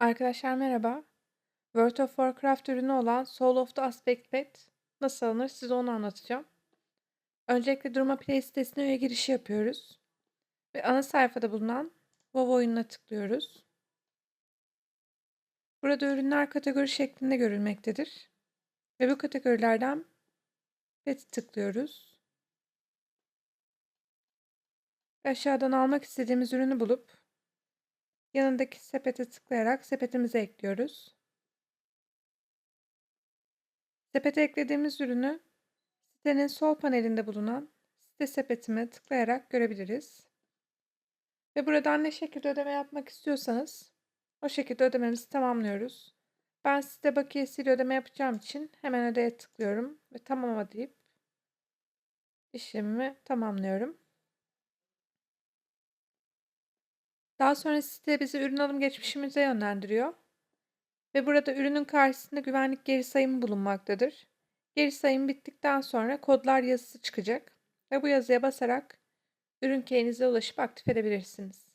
Arkadaşlar merhaba. World of Warcraft ürünü olan Soul of the Aspect Pet nasıl alınır size onu anlatacağım. Öncelikle Durma Play sitesine üye girişi yapıyoruz. Ve ana sayfada bulunan WoW oyununa tıklıyoruz. Burada ürünler kategori şeklinde görülmektedir. Ve bu kategorilerden Pet'i tıklıyoruz. Aşağıdan almak istediğimiz ürünü bulup yanındaki sepete tıklayarak sepetimize ekliyoruz. Sepete eklediğimiz ürünü sitenin sol panelinde bulunan site sepetime tıklayarak görebiliriz. Ve buradan ne şekilde ödeme yapmak istiyorsanız o şekilde ödememizi tamamlıyoruz. Ben site bakiyesiyle ödeme yapacağım için hemen ödeye tıklıyorum ve tamama deyip işlemimi tamamlıyorum. Daha sonra site bizi ürün alım geçmişimize yönlendiriyor. Ve burada ürünün karşısında güvenlik geri sayımı bulunmaktadır. Geri sayım bittikten sonra kodlar yazısı çıkacak ve bu yazıya basarak ürün keyinize ulaşıp aktif edebilirsiniz.